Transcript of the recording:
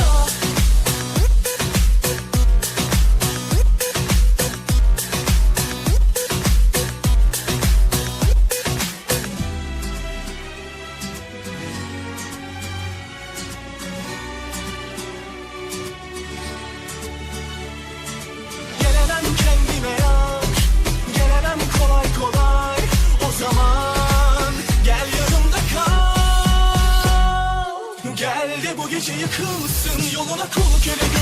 know yıkılsın Yoluna kul köle